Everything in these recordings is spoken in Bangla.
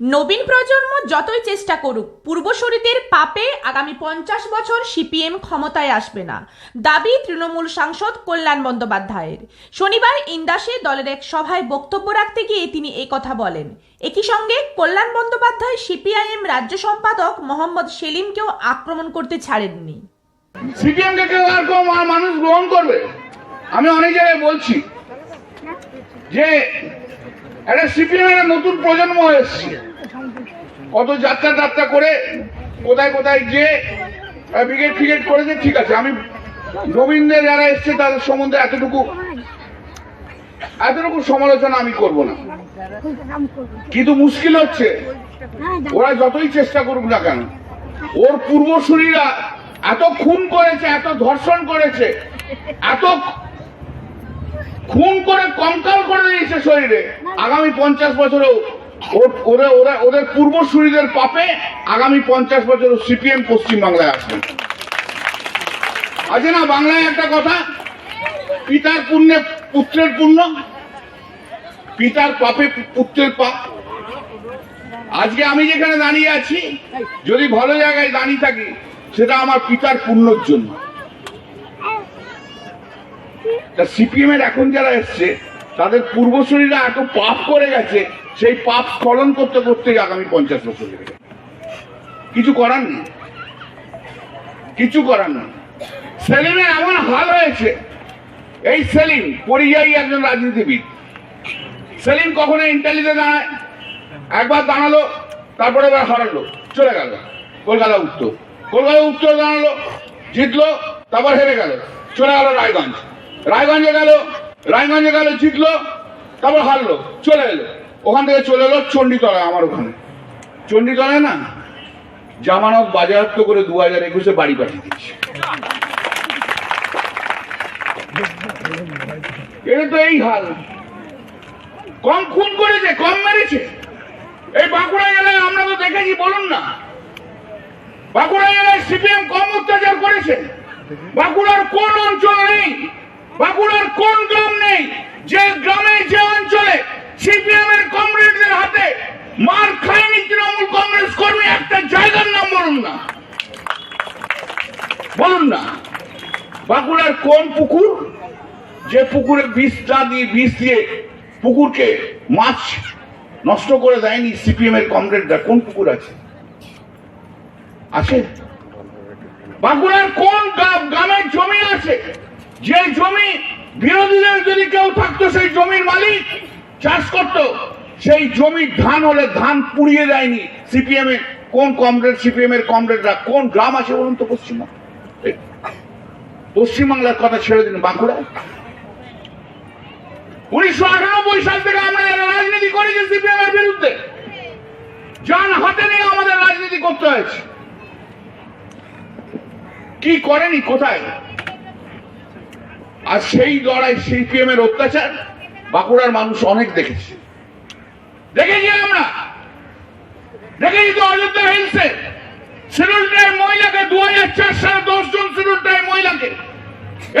নবীন প্রজন্ম যতই চেষ্টা করুক পূর্বসূরিদের পাপে আগামী পঞ্চাশ বছর সিপিএম ক্ষমতায় আসবে না। দাবি তৃণমূল সাংসদ কল্যাণ বন্দ্যোপাধ্যায়ের। শনিবার ইন্দাসে দলের এক সভায় বক্তব্য রাখতে গিয়ে তিনি কথা বলেন। একই সঙ্গে কল্যাণ বন্দ্যোপাধ্যায় সিপিআইএম রাজ্য সম্পাদক মোহাম্মদ সেলিমকেও আক্রমণ করতে ছাড়েননি। মানুষ গ্রহণ করবে। আমি অনেক জায়গায় বলছি যে একটা সিপিএম এর নতুন প্রজন্ম এসছে। কত যাত্রা যাত্রা করে কোথায় কোথায় গিয়ে ব্রিগেড ফ্রিগেড করেছে, ঠিক আছে। আমি নবীনদের যারা এসছে, তাদের সম্বন্ধে এতটুকু এতটুকু সমালোচনা আমি করব না। কিন্তু মুশকিল হচ্ছে, ওরা যতই চেষ্টা করুক না কেন, ওর পূর্বসূরীরা এত খুন করেছে, এত ধর্ষণ করেছে, এত খুন করে কঙ্কাল করে দিয়েছে শরীরে। আগামী পঞ্চাশ বছরেও ওর- ওরা ওদের পূর্বসূরীদের পাপে আগামী পঞ্চাশ বছর সিপিএম পশ্চিম বাংলায় আসবে। আছে না, বাংলায় একটা কথা। পিতার পুণ্যে পুত্রের পুণ্য। পিতার পাপে পুত্রের পাপ। আজকে আমি যেখানে দাঁড়িয়ে আছি, যদি ভালো জায়গায় দাঁড়িয়ে থাকি, সেটা আমার পিতার পুণ্যর জন্য। তা সিপিএম এর এখন যারা এসছে, তাদের পূর্বসূরীরা এত পাপ করে গেছে, সেই পাপ স্খলন করতে করতে আগামী পঞ্চাশ বছর লেগে। কিছু করার নেই। কিছু করার নেই। সেলিমের এমন হাল হয়েছে। এই সেলিম পরিযায়ী একজন রাজনীতিবিদ। সেলিম কখনো ইন্টালিতে দাঁড়ায়? একবার দাঁড়াল, তারপরে এবার হারালো। চলে গেল। কলকাতা উত্তর। কলকাতা উত্তর দাঁড়াল, জিতলো, তারপর হেরে গেল। চলে গেল রায়গঞ্জ। রায়গঞ্জে গেল রায়গঞ্জে গেল, জিতলো, তারপর হারলো, চলে এলো। ওখান থেকে চলে এলো চণ্ডীতলায়, আমার ওখানে। চণ্ডীতলায় না, জামানত বাজেয়াপ্ত করে দু হাজার একুশে বাড়ি পাঠিয়ে দিচ্ছে এটা তো এই হাল। কম খুন করেছে, কম মেরেছে। এই বাঁকুড়া জেলায় আমরা তো দেখেছি, বলুন না। বাঁকুড়া জেলায় সিপিএম কম অত্যাচার করেছে। বাঁকুড়ার কোন অঞ্চল নেই বাঁকুড়ার কোন গ্রাম নেই যে গ্রামে, যে অঞ্চলে সিপিএম এর কমরেডদের হাতে মার খায়নি তৃণমূল কংগ্রেস কর্মী, একটা জায়গার নাম বলুন না। বলুন না। বাঁকুড়ার কোন পুকুর? যে পুকুরে বিষ না দিয়ে, বিষ দিয়ে পুকুরকে মাছ নষ্ট করে দেয়নি সিপিএম এর কমরেডরা, কোন পুকুর আছে? আছে? বাঁকুড়ার কোন গ্রাম- গ্রামের জমি আছে? যে জমি বিরোধীদের যদি কেউ থাকতো সেই জমির মালিক, চাষ করত, সেই জমির ধান হলে ধান পুড়িয়ে দেয়নি সিপিএম এর, কোন কমরেড, সিপিএম এর কমরেডরা, কোন গ্রাম আছে বলুন তো পশ্চিমবঙ্গ? পশ্চিমবাংলার কথা ছেড়ে দিন বাঁকুড়ায় উনিশশো আটানব্বই সাল থেকে আমরা রাজনীতি করেছি সিপিএম এর বিরুদ্ধে। যান হাতে নিয়ে আমাদের রাজনীতি করতে হয়েছে। কি করেনি কোথায়? আর সেই লড়াই সিপিএম এর অত্যাচার, বাঁকুড়ার মানুষ অনেক দেখেছে। দেখেছি আমরা দেখেছি তো অযোধ্যা হিলসে। মহিলাকে দু হাজার চার সালে মহিলাকে।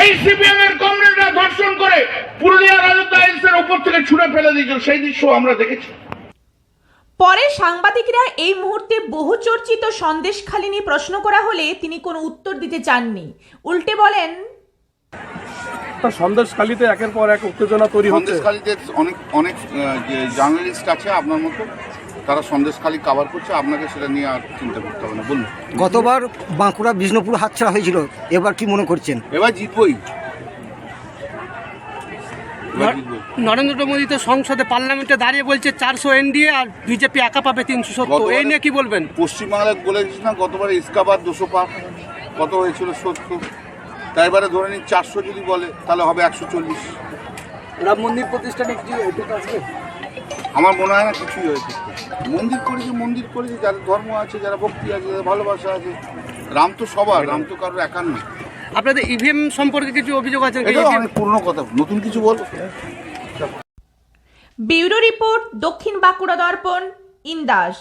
এই সিপিএম এর কমরেডরা ধর্ষণ করে পুরুলিয়া অযোধ্যা হিলসের উপর থেকে ছুঁড়ে ফেলে দিয়েছিল সেই দৃশ্য আমরা দেখেছি। পরে সাংবাদিকরা এই মুহূর্তে বহু চর্চিত সন্দেশখালী নিয়ে প্রশ্ন করা হলে তিনি কোনো উত্তর দিতে চাননি। উল্টে বলেন তা সন্দেশখালিতে একের পর এক উত্তেজনা তৈরি হচ্ছে। সন্দেশখালীতে অনেক অনেক যে জার্নালিস্ট আছে আপনার মতো তারা সন্দেশখালী কাভার করছে আপনাকে সেটা নিয়ে আর চিন্তা করতে হবে না। বলুন। গতবার বাঁকুড়া বিষ্ণুপুর হাতছাড়া হয়েছিল এবার কি মনে করছেন? এবার জিতবই। এবার নরেন্দ্র মোদী তো সংসদে পার্লামেন্টে দাঁড়িয়ে বলছে চারশো এনডিএ আর বিজেপি একা পাবে তিনশো সত্তর। এই নিয়ে কি বলবেন? পশ্চিমবাংলায় বলেছিস না গতবার ইস্কাবার দুশো পার কত হয়েছিল সত্তর? তাই এবারে ধরে নিন চারশো যদি বলে তাহলে হবে একশো চল্লিশ। রাম মন্দির প্রতিষ্ঠানে কিছু আসবে আমার মনে হয় না কিছুই হয়েছে মন্দির করেছে মন্দির করেছে যাদের ধর্ম আছে যারা ভক্তি আছে যাদের ভালোবাসা আছে। রাম তো সবার রাম তো কারোর একার না আপনাদের ইভিএম সম্পর্কে কিছু অভিযোগ আছে? এটা অনেক পুরনো কথা নতুন কিছু বল। ব্যুরো রিপোর্ট দক্ষিণ বাঁকুড়া দর্পণ ইন্দাস।